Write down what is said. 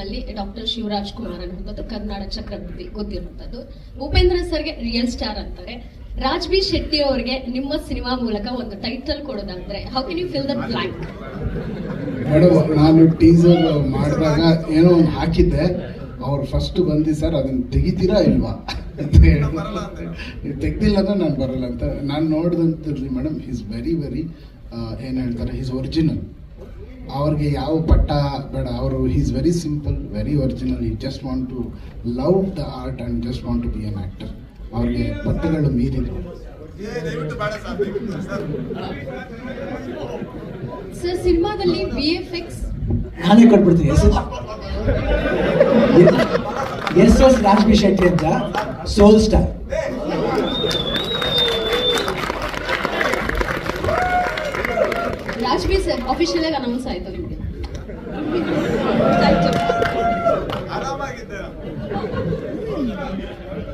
ನಲ್ಲಿ ಡಾಕ್ಟರ್ ಶಿವರಾಜ್ ಕುಮಾರ್ ಅನ್ನುವಂಥದ್ದು ಕರ್ನಾಟಕ ಚಕ್ರವರ್ತಿ ಗೊತ್ತಿರುವಂತದ್ದು ಉಪೇಂದ್ರ ಸರ್ಗೆ ರಿಯಲ್ ಸ್ಟಾರ್ ಅಂತಾರೆ. ರಾಜ್ ಬಿ ಶೆಟ್ಟಿ ಅವರಿಗೆ ನಿಮ್ಮ ಸಿನಿಮಾ ಮೂಲಕ ಒಂದು title ಕೊಡೋದಾದ್ರೆ how can you fill the blank ನಾನು ಟೀಸರ್ ಮಾಡಿದಾಗ ಏನೋ ಒಂದು ಹಾಕಿದ್ದೆ. ಅವ್ರು ಫಸ್ಟ್ ಬಂದು, ಸರ್, ಅದನ್ನ ತೆಗಿತೀರಾ ಇಲ್ವಾ? ಅಂತ ಹೇಳಿ. ನೀವು ತೆಗ್ದಿಲ್ಲ ಅಂದ್ರೆ ನಾನು ಬರಲ್ಲ ಅಂತ. ನಾನು ನೋಡಿದಂತಿರ್ಲಿ ಮೇಡಮ್ ಹಿಸ್ ವೆರಿ ವೆರಿ ಏನು ಹೇಳ್ತಾರೆ ಹಿಸ್ ಒರಿಜಿನಲ್ ಅವ್ರಿಗೆ ಯಾವ ಪಟ್ಟ ಬೇಡ. ಅವರು is very simple very original ಈ just want to love the art and just want to be an actor ಅವ್ರಿಗೆ ಪಟ್ಟಗಳು ಮೀರಿದೆ ಸರ್ ಸಿನಿಮಾದಲ್ಲಿ ಎಫ್ ಎಕ್ಸ್ ನಾನೇ ಕೊಟ್ಬಿಡ್ತೀನಿ. ಎಸ್ ಎಸ್ ಎಸ್ ಶೆಟ್ಟಿ ಅಂತ soul star. Raj B sir official ಆಗಿ ಅನೌನ್ಸ್ ಆಯ್ತು ನಿಮಗೆ. ಯು